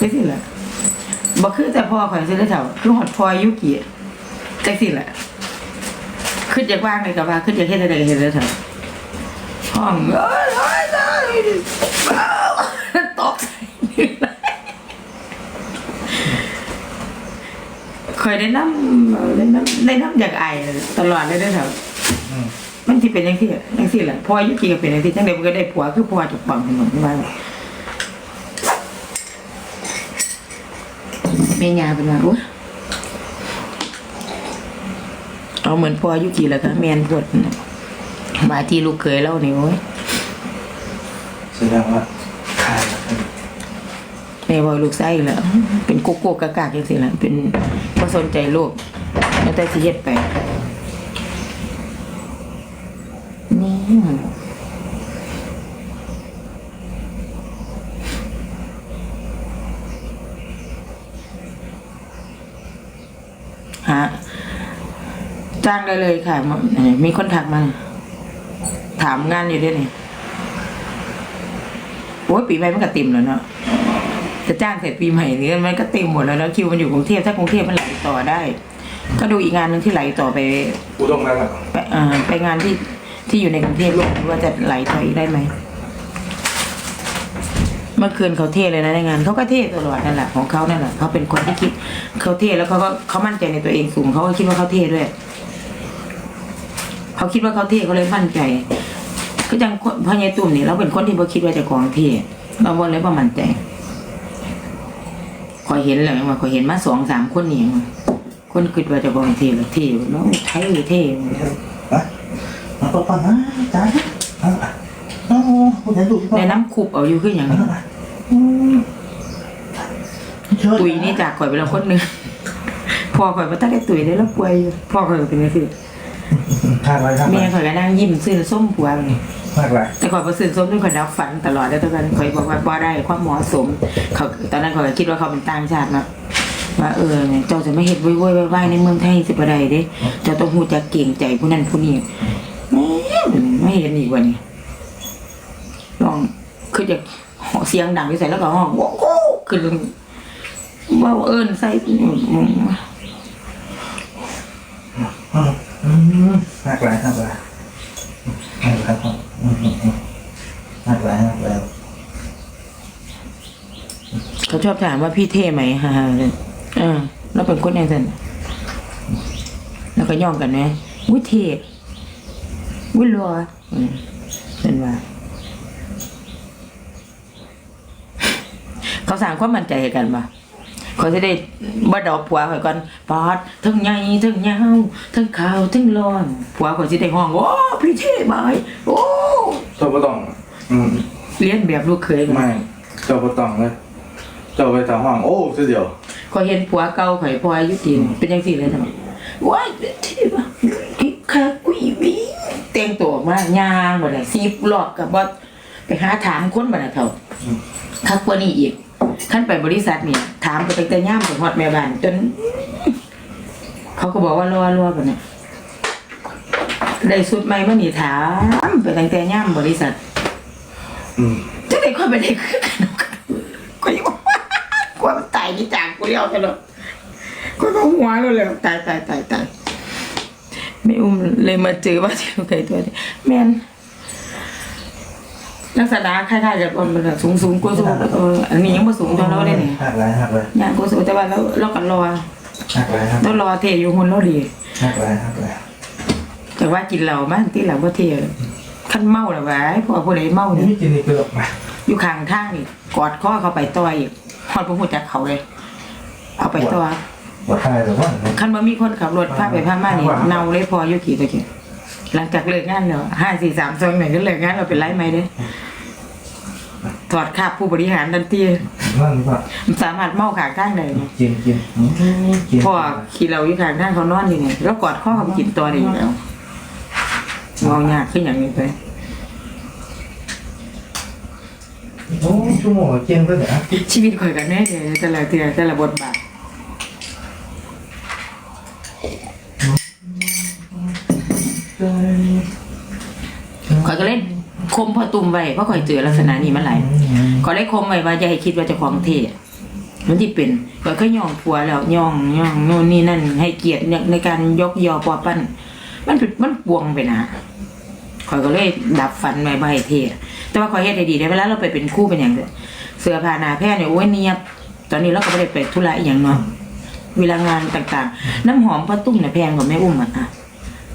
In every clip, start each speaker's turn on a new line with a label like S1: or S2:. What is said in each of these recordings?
S1: จังสิแหละบ่คือแต่พ่อข่อยสิได้เท่าคือหอดพอยุกิจังสิแหละขึ้นจากว่างเลยกับว่าขึ้นจากเฮ็ดอะไรเฮ็ดได้เท่าห้องเอ้ยเอ้ยเอ้ยตกใจข่อยได้น้ำได้น้ำได้น้ำจากไอตลอดเลยได้เท่า
S2: อืม
S1: มันที่เป็นย่างที่อย่างที่แหละพ่อยุกิก็เป็นย่างที่จังใดมันก็ได้ผัวคือพ่อจากความเป็นหมา เมียาเป็นว่าโอ้ยเอาเหมือนพ่อยุกิแล้วก็แมนปวดน่ะมาที่ลูกเคยเล่านี่โอ้ย
S2: แสดงว่าขายแล้วกัน
S1: แม่บอกลูกไส้แล้วเป็นโกโก้กากากอย่างสิละเป็นบ่สนใจโลกแล้วแต่สิเฮ็ดไปนี่ มันฮะจ้างได้เลยค่ะมเอ่อมีคนถักมาถามงานอยู่ด้วยนี่โอ้ยปีใหม่มันก็เต็มแล้วเนาะจะจ้างเสร็จปีใหม่นี้มันก็เต็มหมดแล้วแล้วคิวมันอยู่กรุงเทพถ้ากรุงเทพมันไหลต่อได้ ก็ดูอีกงานหนึ่งที่ไหลต่อไป
S2: อุดมแล้วครับ
S1: ไปเอ่อไปงานที่ที่อยู่ในกรุงเทพว่าจะไหลต่ออีกได้ไหม เมื่อคืนเขาเทเลยนะในงานเขาก็เทตลอดนั่นแหละของเขานั่นแหละเขาเป็นคนที่คิดเขาเทแล้วเขาก็เขามั่นใจในตัวเองสูงเขาก็คิดว่าเขาเทด้วยเขาคิดว่าเขาเทเขาเลยมั่นใจ ก็จังคนพ่อใหญ่ตุ่มนี่เราเป็นคนที่บ่คิดว่าจะของเทเราบ่เลยบ่มั่นใจคอยเห็นแล้วว่าคอยเห็นมาสองสามคนนี่ว่าคนคิดว่าจะของเทแล้วเทแล้วไทยเท
S2: มามาปะปะนะจ้าอะโอ้โหคุณยายดูพี่
S1: ในน้ำคุบเอาอยู่คืออย่าง ตุยนี่จากข่อยไปแล้วคนหนึ่งพ่อข่อยมาตั้งแต่ตุยได้แล้วป่วยอยู่พ่อข่อยก็เป็นจังซี่
S2: ขายอะไรครับ
S1: แม่ข่อยก็นั่งยิ้มซื้อส้มผัวเลย
S2: มากไร
S1: แต่ข่อยบ่ซื้อส้มด้วยข่อยดับฝันตลอดแล้วตอนนั้นข่อยบอกว่าบ่ได้ความเหมาะสมเขาตอนนั้นข่อยก็คิดว่าเขาเป็นต่างชาติเนาะว่าเออเนี่ยเจ้าจะไม่เฮ็ดวุ่ยๆวายๆในเมืองไทยสิบ่ได้เด้เจ้าต้องฮู้จักเก่งใจผู้นั้นผู้นี้แหม่ไม่เห็นอีกว่านี่ลองคือจะ เสียงดังที่ใส่แล้วก็ห้องโอ้โหคือว่าเอิ้นใส่
S2: มากไรมากไรมากไรครับมากไรมากไร
S1: เขาชอบถามว่าพี่เท่ไหมฮ่าฮ่าเออเราเป็นคนยังไงแล้วก็ย่องกันไหมวิเท่วิรัวอืมเป็นว่า เขาสั่งความมั่นใจให้กันปะเขาจะได้บ่ดอกผัวข่อยก่อนปอดทั้งใหญ่ทั้งยาวทั้งขาวทั้งร้อนผัวข่อยสิได้ห้องโอ้พี่เท่ไหมโอ้
S2: เจ้าก็ต้องอืม
S1: เลี้ยนแบบลูกเคยกัน
S2: ไม่เจ้าก็ต้องเลยเจ้าไปตามห้องโอ้เสียเดียว
S1: ขอยเห็นผัวเก่าข่อยพออายุจีนเป็นยังสี่เลยทำไมว้ายที่ว่าอีกคากุยวิเต็งตัวมากยางบ่ได้ซีบรอบกับบอสไปหาถามคนบ่ได้เขา คักกว่านี้อีกขั้นไปบริษัทเนี่ยถามไปตั้งแต่ย่ามไปฮอดแม่บ้านจน เขาก็บอกว่ารอรอบ่เนี่ได้สุดใหม่มานี่ถามไปตั้งแต่ย่ามบริษัท
S2: อืม
S1: จะได้ค่อยไปได้คือกันก็ยังว่ากลัวมันตายนี่จากกูเลี้ยวกันหรอกก็ก็หัวแล้วเลยตายตายตายตายไม่อุ้มเลยมาเจอว่าที่เคยตัวนี้แมน ลักษณะคล้ายๆกับคนมันก็สูงสูงกว่าสูงเอออันนี้ยังไม่สูงเท่าเราเลยนี่
S2: มากไรมากไร
S1: เนี่ยกว่าสูงแต่ว่าเราเราก็รอ
S2: มากไรครับ
S1: เรารอเทอยู่หุ่นเราดี
S2: มากไรมากไร
S1: แต่ว่ากินเหล้าบ้างที่เหล้าบ่เทขั้นเมาแล้ววะไอ้พวกผู้ใดเมา
S2: นี่
S1: นี่
S2: ไม่กินนี่คือมา
S1: อยู่ข้างทางนี่กอดข้อเขาไปต่อยอีกฮอดพวกหูจักเขาเลย เอาไปต่อ
S2: ว่าทายหรือว่า
S1: คันบ่มีคนขับรถพาไปพามานี่เนาเลยพออยู่กี่ตะกี้ หลังจากเลิกงานแล้วห้าสี่สามสองหนึ่งก็เลิกงานเราเป็นไรไหมเด้ถอดคาบผู้บริหารทันที
S2: นั่นว่า
S1: มันสามารถเมาขางทางได้ไง
S2: กินกินกิน
S1: พ่อขี่เราอยู่ข้างทางเขานอนอยู่ไงแล้วกอดข้อเขากินตัวได้อยู่แล้วเมายากขึ้นอย่างนี้ไป
S2: โอ้ชั่วโมงกินก็เดี๋ยว
S1: ชีวิตข่อยกันแน่เลยแต่ละเตือแต่ละบทบาทข่อยก็เล่น คมพอตุ่มไว้เพราะข่อยเจอลักษณะนี้มาหลายขอได้คมไว้ว่าอย่าให้คิดว่าเจะของเทศมันที่เป็นก็เคยย่องผัวแล้วย่องย่องโน่นนี่นั่น ให้เกียรติในการยกยอปอปั้น มันเป็นมันปวงไปนะข่อยก็เลยดับฟันไว้บ่ให้เทแต่ว่าข่อยเฮ็ดได้ดีได้เวลาเราไปเป็นครู่เป็นอย่างเด้อเสื้อผ้าหนาแพทย์เนี่ยโอ้ยเนียบตอนนี้เราก็ไม่ได้ไปธุระอหย่างเนาะเวลางานต่างๆ น้ำหอมป้าตุ้มเนี่ยแพงกว่าแม่อุ้มอะอะ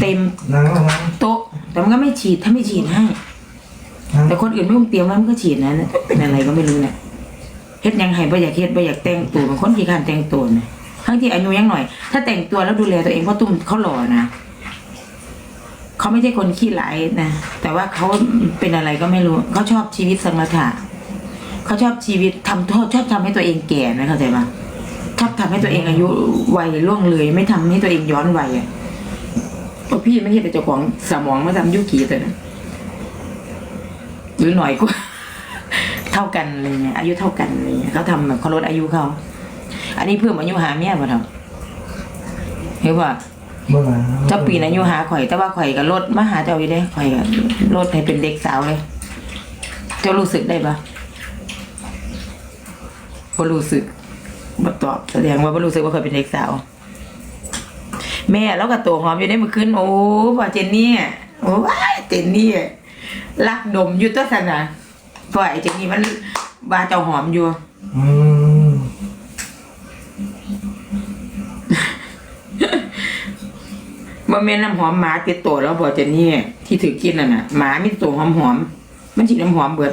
S1: เต็ม
S2: นั่งลงนั่ง
S1: โต๊ะแต่มันก็ไม่ฉีดถ้าไม่ฉีดให้
S2: นั่ง
S1: แต่คนอื่นไม่อุ้มเตรียมไว้มันก็ฉีดนะเป็นอะไรก็ไม่รู้เนี่ยเฮ็ดยังไงบ่อยากเฮ็ดบ่อยากแต่งตัวบางคนขี้คร้านแต่งตัวนะทั้งที่อายุยังหน่อย ถ้าแต่งตัวแล้วดูแลตัวเองเพราะตุ้มเขาหล่อนะเขาไม่ใช่คนขี้ไหลนะแต่ว่าเขาเป็นอะไรก็ไม่รู้เขาชอบชีวิตสมถะเขาชอบชีวิตทำโทษชอบทำให้ตัวเองแก่นะเข้าใจปะชอบทำให้ตัวเองอายุวัยล่วงเลย ไม่ทำให้ตัวเองย้อนวัยอะพี่ไม่ใช่เป็นเจ้าของสมองมาทำยุกี่แต่นะ รือหน่อยกว่าเท่ากันอะไรเงี้ยอายุเท่ากันอะไรเงี้ยเขาทำแบบเขาลดอายุเขาอันนี้เพิ่มอายุหาเมียป่ะทำเห็นว่า
S2: เมื่อไหร่
S1: เจ้าปีนอายุหาข่อย แต่ว่าข่อยก็ลดมาหาเจ้าอยู่ได้ข่อยก็ลดให้เป็นเด็กสาวเลย เจ้ารู้สึกได้ปะบ่รู้สึกบ่ตอบแสดงว่าบ่รู้สึกว่าข่อยเป็นเด็กสาว แม่แล้วก็ตัวหอมอยู่ได้เมื่อคืนโอ้ว่าเจนนี่โอ้ว้ายเจนนี่ รักดมอยู่ตัวสนะเพราะไอ้เจนนี่มันบาเจ้าหอมอยู่
S2: อืม
S1: บ่แม่นน้ำหอมหมาติดตัวแล้วบ่เจนนี่ที่ถือกินน่ะน่ะหมามีตัวหอมหอมๆมันฉีดน้ำหอมเบิด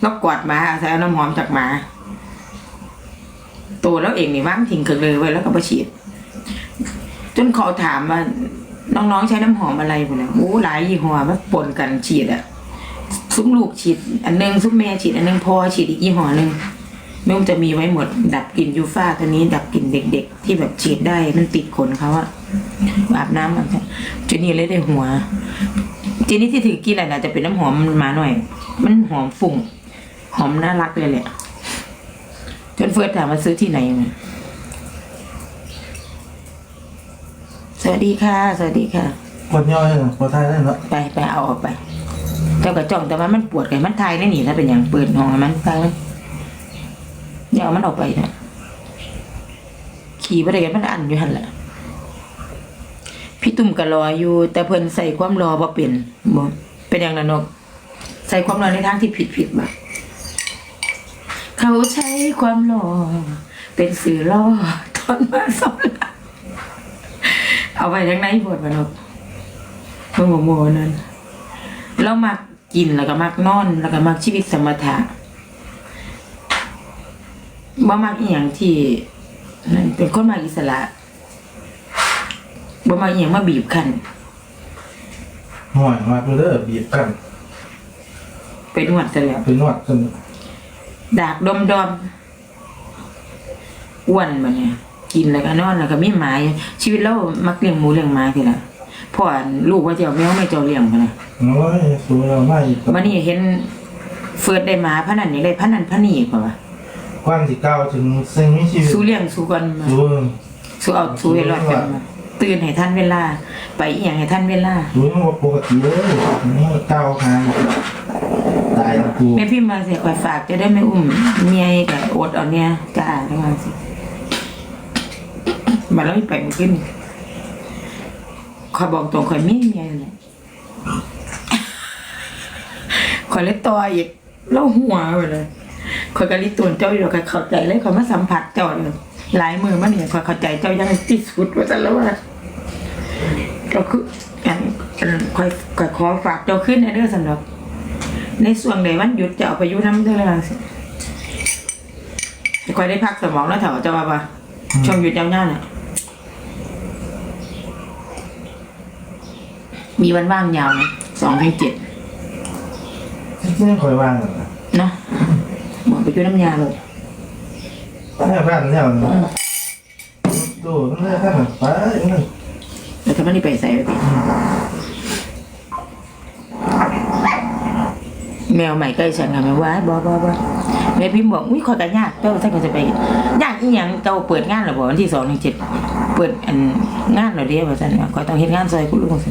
S1: แล้วกอดหมาอาศัยเอาน้ำหอมจากหมา ตัวแล้วเองนี่ว่างทิ้งเกินเลยไว้แล้วก็บ่ฉีด จนเขาถามว่าน้องๆใช้น้ำหอมอะไรพวกนี้โอ้หลายยี่ห้อมาปนกันฉีดอะ ซุ้มลูกฉีด อันหนึงซุ้มแม่ฉีดอันหนึงพอฉีดอีกยี่ห้อหนึงแม่อุ้มจะมีไว้หมด ดับกลิ่นยูฟ่าตัวนี้ ดับกลิ่นเด็ก ๆ ที่แบบฉีดได้มันติดขนเขาอะอาบน้ำมันเจนี่เลยได้หัวเจนี่ที่ถือกินอะไรนะจะเป็นน้ำหอมมันมาหน่อย มันหอมฝุ่งหอมน่ารักเลยแหละจนเฟิร์สถามว่าซื้อที่ไหนมาสวัสดีค่ะ สวัสดีค่ะ
S2: กดย่อยเหรอกดท้ายได้เนาะ
S1: ไปไปเอาออกไปเจ้ากระจ้องแต่ว่ามันปวดไงมันทายได้หนีถ้าเป็นอย่างเปิดห้องมันไปอย่าเอามันออกไปนะขี่ไปได้กันมันอันอยู่หันแหละพี่ตุ่มก็รออยู่ แต่เพิ่นใส่ความรอบ่เป็นบ่เป็นอย่างนั้นนกใส่ความรอในทางที่ผิดผิดบ่เขาใช้ความรอเป็นสื่อล่อตอนมาสอนเอาไปทั้งในปวดบ่นกเมื่อโมโมนั้นเรามัก กินแล้วก็มักนอน แล้วก็มักชีวิตสมถะบ่มักอีหยังที่นั่นเป็นคนมักอิสระบ่มักอีหยังมาบีบคั้น
S2: ห่วยมาเพื่อบีบกัน
S1: ไปนวดซะแล้ว
S2: ไปนวดกัน
S1: ดากดมดอมอ้วนมาเนี่ยกินแล้วก็นอนแล้วก็มีหมาอยู่ชีวิตเรามักเลี้ยงหมูเลี้ยงหมาทีละ พ่อลูกว่าเจ้าแมวไม่เจ้าเลี้ยงกันนะ
S2: โอ้ยสวยเราไม่อีก
S1: วันนี้เห็นเฟิร์ดได้หมาพะนันนี่ได้พะนันพะนี่กว่า
S2: กว้างที่เก้าถึงเซ็งมีชีวิต
S1: สู้เลี้ยงสู้กันมา
S2: ดู
S1: สู้เอาสู้ให้รอดกันมาตื่นให้ท่านเวลา ไปอีหยังให้ท่านเวลา
S2: ดูมันว่าปกติเลยนี่เก้าหางตายแล้วกู
S1: แม่พี่มาเสียคอยฝากจะได้ไม่อุ้มเมียกับอดเอาเนี่ยจ้าทั้งวันสิมาแล้วไปมันขึ้น คอยบอกตรงคอยมีเมียอยู่เลยคอยเลยต่ออีกเล่าหัวไปเลยคอยกะลิตวนเจ้าอยู่คอยเข้าใจเลยคอยมาสัมผัสเจ้าเลยหลายมือมาเนี่ยคอยเข้าใจเจ้ายังที่สุดว่าจะแล้วว่าก็คืออันอันคอยคอยขอฝากเจ้าขึ้นในเรื่องสำหรับ ในส่วนใดวันหยุดจะเอาไปอยุ่น้ำเท่าไหร่สิคอยได้พักสมองแล้วเถอะจะว่าปะช่วงหยุดยาวๆเนี่ย มีวันว่างยาวนะสองถึงเจ็ด
S2: ที่นี่คอยว่างกันนะ
S1: เนาะบอกไปอยุ่น้ำยาเลย
S2: แม่บ้านเนี่ยนะดูนั่นเลยท่านไปนั่น
S1: แล้วถ้ามันนี่ไปใส่ไปดิแมวใหม่ใกล้ฉันค่ะแม่ว่าบอบอบอ แม่พิมพ์บอกอุ้ยคอยกันยากเจ้าท่านก็จะไปยากอีหยังเจ้าเปิดงานหรอบอกวันที่สองถึงเจ็ดเปิดอันงานเหรอเดียวว่าสันว่าคอยต้องเห็นงานซอยคุณลุงสิ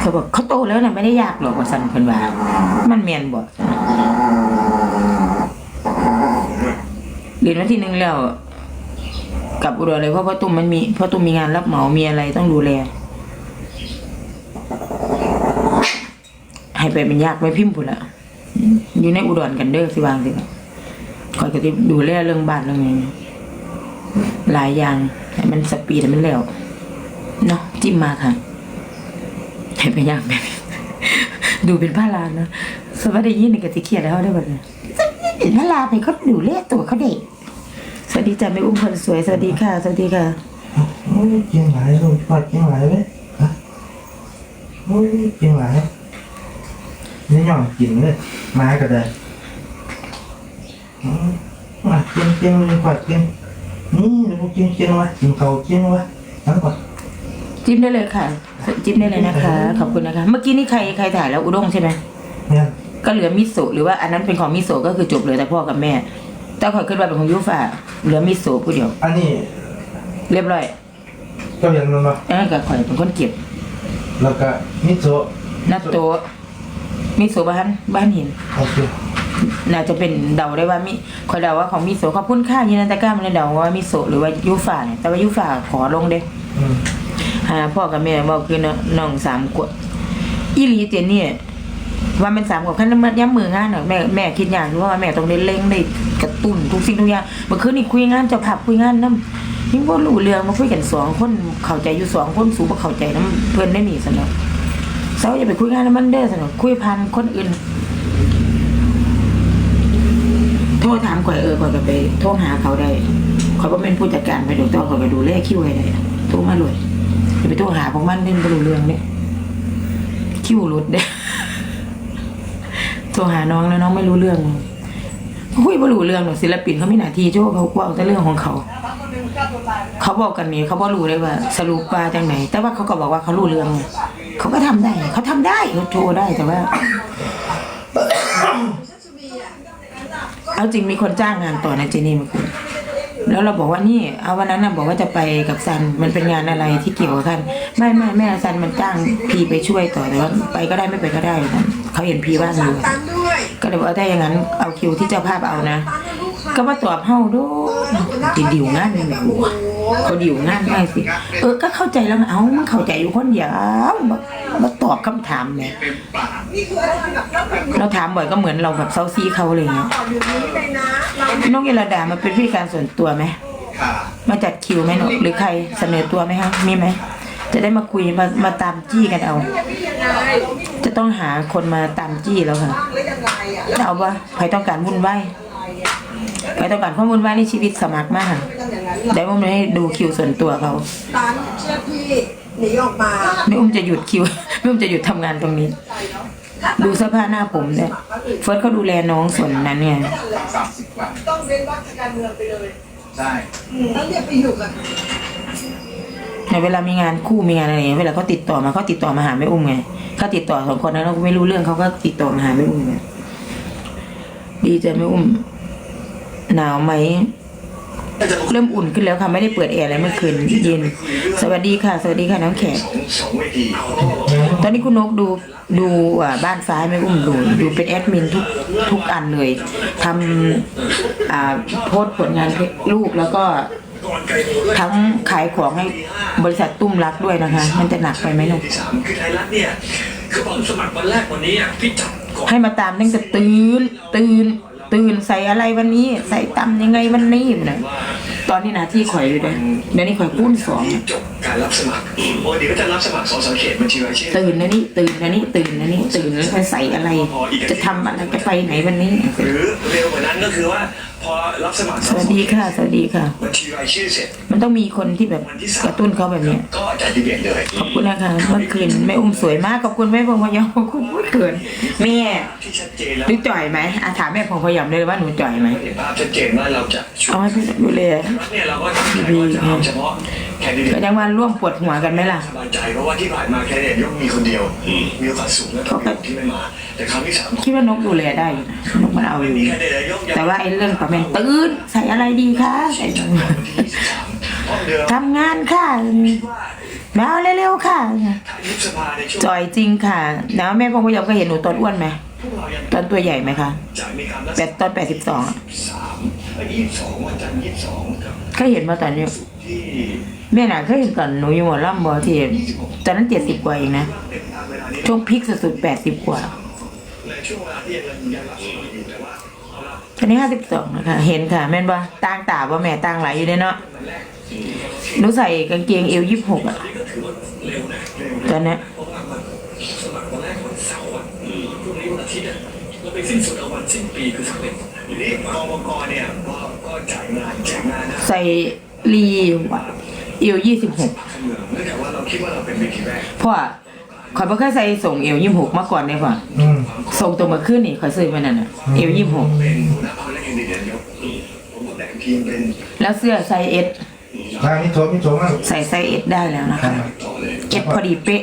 S1: เขาบอกเขาโตแล้วน่ะไม่ได้ยากหรอกว่าสันเพิ่นว่ามันแม่นบ่เรียนวันที่หนึ่งแล้วกลับอุดรเลยเพราะพ่อตุ้มมันมีพ่อตุ้มมีงานรับเหมามีอะไรต้องดูแล ให้ไปเป็นยากไปพิมพ์พุ่นละอยู่ในอุดรกันเด้อสิวางสิคอยก็จะดูแลเรื่องบ้านเรื่องนี้หลายอย่างให้มันสปีดให้มันแล้วเนาะจิ้มมาค่ะให้ไปยากแบบดูเป็นพระรามนะสวัสดียินในกติเคียดแล้วได้หมดเลยเป็นพระรามเนี่ยเขาดูแลตัวเขาเด็กสวัสดีจ้าไม่อุ้มคนสวยสวัสดีค่ะ สวัสดีค่ะ
S2: โอ้ยเกียงหลายลูกปอดเกียงหลายเลยฮะโอ้ยเกียงหลาย นี่ย่องกินเลยไม้ก็ได้อืมมาเกียงเกียงเลยปอดเกียงนี่พวกเกียงเกียงวะกินเขาเกียงวะนั่นก่อน
S1: จิ้มได้เลยค่ะ จิ้มได้เลยนะคะ ขอบคุณนะคะ เมื่อกี้นี่ใครใครถ่ายแล้วอุด้งใช่ไหม
S2: เนี่ย
S1: ก็เหลือมิโซะหรือว่าอันนั้นเป็นของมิโซะก็คือจบเหลยแต่พ่อกับแม่แต่ขอยขึ้นมาเป็นของยูฟ่าเหลือมิโซะผู้เดียว
S2: อันนี้
S1: เรียบร้อย
S2: ก็เรียนมันมา
S1: อันนั้นกับข่อยเป็นคนเก็บ
S2: แล้วก็มิโซะ
S1: นัตโตะ มิโซะบ้านบ้านหิน
S2: โอเค
S1: น่าจะเป็นเดาได้ว่ามิคอยเดาว่าของมิโซะขอบคุณค่ายินดีตะกร้ามันเลยเดาว่ามิโซะหรือว่ายูฟ่าเนี่ยแต่ว่ายูฟ่าขอลงเด้
S2: อืม
S1: หาพ่อกับแม่บอกคือน้องน้องสามขวบอีหลีเจนเนี่ยว่าเป็นสามขวบขั้นมันย้ำมืองานเนอะแม่แม่คิดอย่างที่ว่าแม่ต้องได้เล่งได้กระตุ้นทุกสิ่งทุกอย่างเมื่อคืนนี่คุยงานเจะผับคุยงานน้ำยิ่งว่ารู้เรื่องมาคุยกันสองคนเข้าใจอยู่สองคนสูงบ่เข้าใจน้ำเพื่อนได้หนีสนอ เสาอย่าไปคุยงานน้ำมันเด้อสนอคุยพันคนอื่น โทรถามข่อยเออข่อยก็ไปโทรหาเขาได้ข่อยก็เป็นผู้จัดการไปดูต่อข่อยก็ดูแลคิวให้ได้โทรมาเลยอย่าไปโทรหาพวกมันเล่นบ่รู้เรื่องเนี่ยคิวหลุดเด้โทรหาน้องแล้วน้องไม่รู้เรื่องคุยบ่รู้เรื่องหรอกศิลปินเขามีหน้าที่โจ้เขากว้างแต่เรื่องของเขา เขาบอกกันนี่เขาบอกรู้เลยว่า สรุปว่าจังไหน แต่ว่าเขาก็บอกว่าเขารู้เรื่อง เขาก็ทำได้ เขาทำได้เขาโชว์ได้แต่ว่า เอาจริงมีคนจ้างงานต่อนะเจนี่เมื่อคืนแล้วเราบอกว่านี่ เอาวันนั้นน่ะบอกว่าจะไปกับซันมันเป็นงานอะไรที่เกี่ยวกับกันไม่ไม่แม่ซันมันจ้างพีไปช่วยต่อแต่ว่าไปก็ได้ไม่ไปก็ได้นะเขาเห็นพีว่างอยู่
S3: ตังค์ด้วย
S1: ก็เลยบอกว่าถ้าอย่างนั้นเอาคิวที่เจ้าภาพเอานะ ก็มาตอบเฮาดูดิดิวงานนี่แหละ เขาดิวงานได้สิ เออก็เข้าใจแล้วนะเอ้ามันเข้าใจอยู่คนเดียวมามาตอบคำถามเนี่ย
S3: นี่คืออะไรแบบเรา
S1: ถามบ่อยก็เหมือนเราแบบเซาซีเขาอะไรเงี้ย
S3: ต่ออยู่นี้เลยนะ
S1: น้องเยลดามาเป็นผู้จัดการส่วนตัวไหมมาจัดคิวไหมหนูหรือใครเสนอตัวไหมคะมีไหมจะได้มาคุยมามาตามจี้กันเอา จะต้องหาคนมาตามจี้แล้วค่ะ
S3: แล้วยังไงอะแล้ว
S1: เอาปะใครต้องการวุ่นวาย ใครต้องการข้อมูลวายในชีวิตสมัครมาก
S3: เป็นอย่างนั้น
S1: เดี๋ยวผมจะให้ดูคิวส่วนตัวเขา
S3: ตันเชื่อพี่หนีออกมา
S1: ไม่อุ้มจะหยุดคิวไม่อุ้มจะหยุดทำงานตรงนี้ ดูเสื้อผ้าหน้าผมเนี่ยเฟิร์สเขาดูแลน้องส่วนนั้นไง
S4: สามสิบกว่า
S3: ต้องเว้นวักการเมืองไปเลย
S4: ใช่
S3: แล้วเรียกไปอยู่กับ
S1: ในเวลามีงานคู่มีงานอะไรอย่างเงี้ยเวลาเขาติดต่อมาเขาติดต่อมาหาแม่อุ้มไงเขาติดต่อสองคนนั้นเราไม่รู้เรื่องเขาก็ติดต่อมาหาแม่อุ้มไงดีใจแม่อุ้ม หนาวไหม เริ่มอุ่นขึ้นแล้วค่ะ ไม่ได้เปิดแอร์อะไรเมื่อคืนเย็น สวัสดีค่ะ สวัสดีค่ะน้องแขก
S4: สองเวที
S1: ตอนนี้คุณนกดูดูอ่าบ้านฟ้าไม่อุ้มดูดูเป็นแอดมินทุกทุกอันเลยทำอ่าโพสต์ผลงานให้ลูกแล้วก็ทั้งขายของให้บริษัทตุ้มรักด้วยนะคะ มันจะหนักไปไหมหนุก
S5: ที่สามคือไทยรัฐเนี่ยคือผมสมัครวันแรกวันนี้อะพี่จับก่อน
S1: ให้มาตามตั้งแต่ตื่นตื่น ตื่นใส่อะไรวันนี้ ใส่ตำยังไงวันนี้นะตอนนี้หนาที่ข่อยอยู่เลยเดี๋ยวนี้ข่อยพูนสอง
S5: จบการรับสมัครปกติก็จะรับสมัครสอสเขตบัญชีรายชื่อ
S1: ตื่นนะนี่ตื่นนะนี่ตื่นนะนี่ตื่นแล้วไปใส่อะไร จะทำอะไรจะไปไหนวันนี้
S5: หรือเร็วกว่านั้นก็คือว่าพอรับสมัคร
S1: สวัสดีค่ะ สวัสดีค่ะ
S5: บัญชีรายชื่อเสร็จ
S1: มันต้องมีคนที่แบบ
S5: วันที่สาม
S1: กระตุ้นเขาแบบเนี้ย
S5: ก็จะดีเบตเลย
S1: ขอบคุณนะคะเมื่อคืนแม่อุ้มสวยมากขอบคุณแม่พงพยอมขอบคุณเมื่อคืนแม่
S5: ที่ชัดเจนแล้ว
S1: หนูจ่อยไหมอาถามแม่พงพยอมเลยว่าหนูจ่อยไหม
S5: เห็นภาพชัดเจนว่าเราจะช่วย
S1: เอาให้พี่ดูเลย
S5: รัฐเนี่ยเราก็ตั้งใจว่าจะเอาเฉพาะ แคนดิเด
S1: ก็
S5: ต
S1: ยังมาร่วมปวดหัวกันไหมล่ะ
S5: สบายใจเพราะว่าที่ผ่านมาแคนดิเดตยกมีคนเดียว มีโอกาสสูงแล้วก็มีคนที่ไม่มา แต่ครั้งที่สาม
S1: คิดว่านกดูแลได้อยู่นะนกมันเอาอยู่
S5: มีแคนดิเดตยก
S1: แต่ว่าไอ้เรื่องประเมนตื่นใส่อะไรดีคะใส่
S5: ห้องเดิม
S1: ทำงานค่ะ
S5: ว่า
S1: มาเอาเร็วๆค่ะ
S5: ถ้ายุบสภาในช่วง
S1: จอยจริงค่ะแล้วแม่พงพยอมก็เห็นหนูตอนอ้วนไหม
S5: พวกเรายัง
S1: ตอนตัวใหญ่ไหมคะ
S5: จะมีการรัก
S1: แป
S5: ษา
S1: ดตอนแปดสิบสอง
S5: สามยี่สิบสองวันจันทร์ยี่สิบสองกับ
S1: เคยเห็นมาตอนนี้
S5: ที่
S1: แม่น่ะเคยเห็นตอนหนูอยู่หมอลำบอที่ตอนนั้นเจ็ดสิบกว่าเองนะ
S5: เต็มตามเวลานี้
S1: ช่วงพีคสุดๆแปดสิบกว่า
S5: ในช่วงเวลาที่ยังยังรักษาอยู่แต่ว่าเอาละ
S1: ตอนนี้ห้าสิบสองนะคะ เห็นค่ะ แม่นบ่ต่างตาบ่แม่ต่างหลายอยู่เด้เนาะหนูใส่กางเกงเอวยี่สิบหกอะ
S5: นี่ก็ถือว่าเร็วนะเร็ว
S1: ตอนเนี้ย
S5: เพราะว่ามันสมัครวันแรกวันเสาร์อะพรุ่งนี้วันอาทิตย์อะเราไปสิ้นสุดเอาวันสิ้นปีคือสามเดือนทีนี้กองกเนี่ยก็ก็จ่ายงานแจกงานนะ
S1: ใส่ รีเอวยี่สิบหก
S5: การเมืองเนื่องจากว่าเราคิดว่าเราเป็นเวทีแรก
S1: เพราะว่าข่อยบ่เคยใส่ส่งเอวยี่สิบหกมาก่อนเลยพ่อ
S2: อืม
S1: ส่งตัวมาขึ้นนี่ข่อยซื้อมานั่นน่ะเอวยี่สิบหก
S5: เป็นหัวหน้าพรรคและแคนดิเดตนายกผมก็แบ่งทีมเป็น
S1: แล้วเสื้อไซส์เอส
S2: ทางนี้โถมิโถมาก
S1: ใส่ไซส์เอสได้แล้วนะคะ
S5: ต่อเลย
S1: เอสพอดีเป๊ะ